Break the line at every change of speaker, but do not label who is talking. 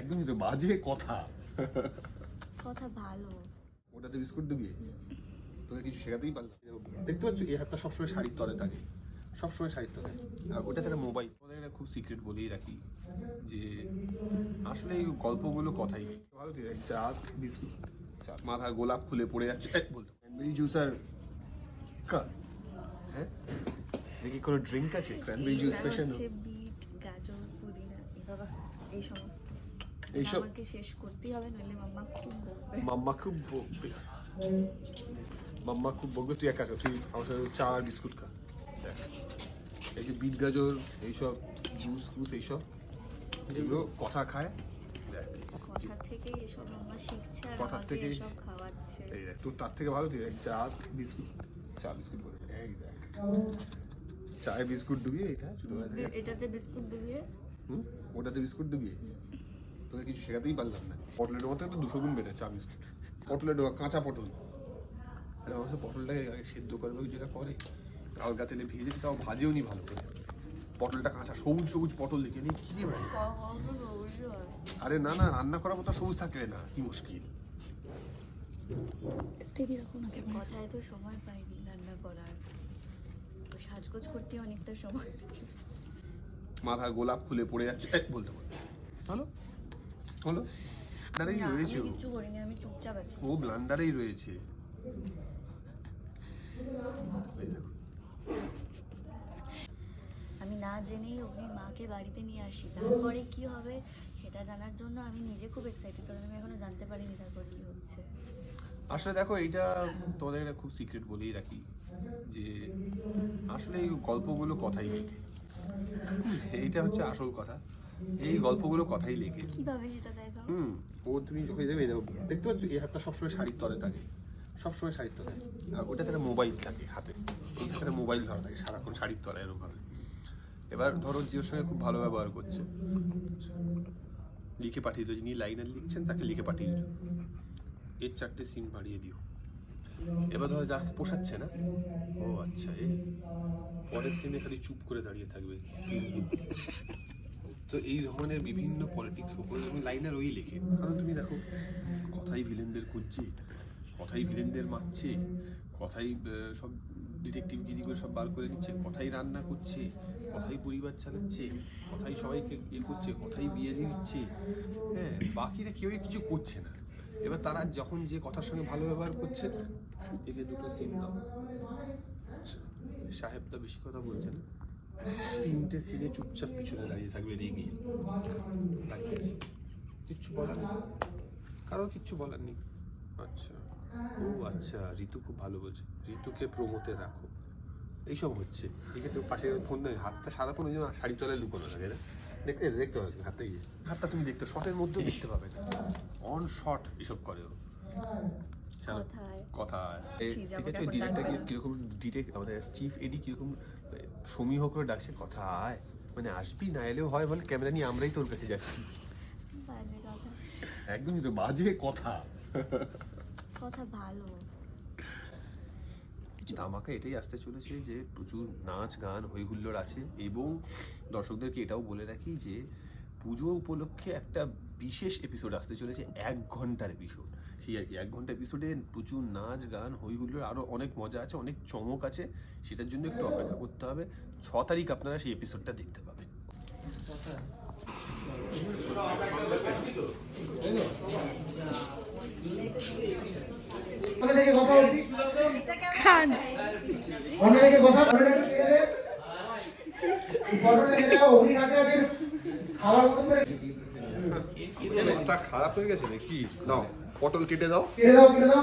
একদমই তো বাজে কথা।
কথা ভালো।
ওটাতে বিস্কুট ডুবিয়ে তোকে কিছু শেখাতেই পারলাম। দেখতে পাচ্ছ এই হাতটা সবসময় শাড়ির তলে থাকে। সবসময় শাড়ির তলে আর ওটাতে একটা মোবাইল। ওদের একটা খুব সিক্রেট বলেই রাখি যে আসলে এই গল্পগুলো কথাই ভালো ঠিক আছে চা বিস্কুট চা মাথার গোলাপ ফুলে পড়ে যাচ্ছে বলতো ক্র্যানবেরি জুস আর কা? হ্যাঁ? দেখি কোনো ড্রিঙ্ক আছে? ক্র্যানবেরি জুস
তার
স্পেশাল
বিট গাজর পুদিনা এই সমস্ত।
এইসব
আমাকে শেষ করতেই হবে নইলে মাম্মা খুব বকবে।
মাম্মা খুব বকবে মাম্মা খুব বকবে তুই একা তুই আমার সাথে চা আর বিস্কুট খা। দেখ এই যে বিট গাজর এইসব জুস ফুস এইসব এগুলো কথা খায়।
কথা থেকেই এসব মাম্মা শিখছে আর
কথার
আমাকে
থেকেই-
এসব খাওয়াচ্ছে।
এই দেখ তোর তার থেকে ভালো তুই চা বিস্কুট চা বিস্কুট করে এই দেখ চায়ে বিস্কুট ডুবিয়ে এটা ছোটবেলা
এটাতে বিস্কুট ডুবিয়ে।
হুম? ওটাতে বিস্কুট ডুবিয়ে? তোকে কিছু শেখাতেই পারলাম না। পটলের মধ্যে তো দুশো গুণ বেড়ে চা বিস্কুট পটলের ডোকা কাঁচা পটল। আরে অবশ্য পটলটাকে আগে সেদ্ধ করবে যেটা করে। আলগা তেলে ভেজে তাও ভাজেও নি ভালো করে। পটলটা কাঁচা সবুজ সবুজ পটল দেখে নি। কি ভাই? আরে না না রান্না করার মতো সবুজ থাকলে না কি মুশকিল।
স্টেডি রাখো না ক্যামেরা
কথায় তো সময় পাইনি রান্না করার। তো সাজগোজ করতে অনেকটা সময়
মাথার গোলাপ ফুলে পড়ে যাচ্ছে বলতে বল হলো হলো?
আমি
রয়েছে ও।
করিনি আমি চুপচাপ আছি।
ও ব্লান্ডারেই রয়েছে।
আমি না জেনেই অগ্নির মাকে বাড়িতে নিয়ে আসি। তারপরে কি হবে সেটা জানার জন্য আমি নিজে খুব এক্সাইটেড কারণ আমি এখনও জানতে পারিনি তারপর কি হচ্ছে।
আসলে দেখো এইটা তোমাদের একটা খুব সিক্রেট বলেই রাখি যে আসলে এই গল্পগুলো কথাই লেখে এইটা হচ্ছে আসল কথা। এই গল্পগুলো কথাই লেখে।
কীভাবে সেটা দেখাও
হুম ও তুমি যাবে দেখো দেখতে পাচ্ছ এই হাতটা সবসময় শাড়ির তলে থাকে। সবসময় শাড়ির তলে আর ওটাতে একটা মোবাইল থাকে হাতে। এইটাতে একটা মোবাইল ধরা থাকে সারাক্ষণ শাড়ির তলায় এরকম ভাবে এবার ধরো জিওর সঙ্গে খুব ভালো ব্যবহার করছে। লিখে পাঠিয়ে দিল যিনি লাইনার লিখছেন তাকে লিখে পাঠিয়ে দিল। এর চারটে সিম বাড়িয়ে দিও। এবার ধরো যাকে পোষাচ্ছে না? ও আচ্ছা এ পরের সিমে খালি চুপ করে দাঁড়িয়ে থাকবে। তো এই ধরনের বিভিন্ন পলিটিক্স উপরে তুমি লাইনার ওই লেখে। কারণ তুমি দেখো কথাই ভিলেনদের খুঁজছে কথাই ভিলেনদের মারছে কথাই সব ডিটেকটিভ গিরি করে সব বার করে নিচ্ছে কথাই রান্না করছে কথাই পরিবার চালাচ্ছে কথাই সবাইকে ইয়ে করছে কথাই বিয়ে দিয়ে দিচ্ছে। হ্যাঁ বাকিরা কেউই কিছু করছে না। এবার তারা যখন যে কথার সঙ্গে ভালো ব্যবহার করছে একে দুটো দাও। আচ্ছা, সাহেবটা বেশি কথা বলছে না। তিনটে সিনে চুপচাপ পিছনে দাঁড়িয়ে থাকবে, রেগে। আছে। কিচ্ছু বলার নেই। কারও কিচ্ছু বলার নেই। আচ্ছা। ও আচ্ছা ঋতু খুব ভালো বলছে। ঋতুকে প্রমোতে রাখো। এইসব হচ্ছে। এক্ষেত্রে পাশে ফোন নেই হাতটা সারাক্ষণ ওই জন্য শাড়ি তলায় লুকোনো থাকে না দেখতে দেখতে পাবে হাতটা গিয়ে হাতটা তুমি দেখতে শর্টের মধ্যেও দেখতে পাবে না অন শর্ট এসব করে ও।
কথায়।
কথা
ছি, যাব
ঠিক আছে ডিরেক্টর কীরকম ডিরেক্ট আমাদের চিফ এডি কীরকম সমীহ করে ডাকছে? কথা আয় মানে আসবি না এলেও হয় বলে ক্যামেরা নিয়ে আমরাই তোর কাছে যাচ্ছি। একদমই তো বাজে কথা।
কথা ভালো।
ধামাকা এটাই আসতে চলেছে যে প্রচুর নাচ গান হই হুল্লোড় আছে এবং দর্শকদেরকে এটাও বলে রাখি যে পুজো উপলক্ষে একটা বিশেষ এপিসোড আসতে চলেছে এক ঘণ্টার এপিসোড সেই আর কি। এক ঘণ্টা এপিসোডে প্রচুর নাচ গান হই হুল্লোড় আরও অনেক মজা আছে অনেক চমক আছে। সেটার জন্য একটু অপেক্ষা করতে হবে। ছ তারিখ আপনারা সেই এপিসোডটা দেখতে পাবেন। খারাপ হয়ে গেছে নাকি? নাও। পটল কেটে দাও।
কেটে দাও কেটে দাও।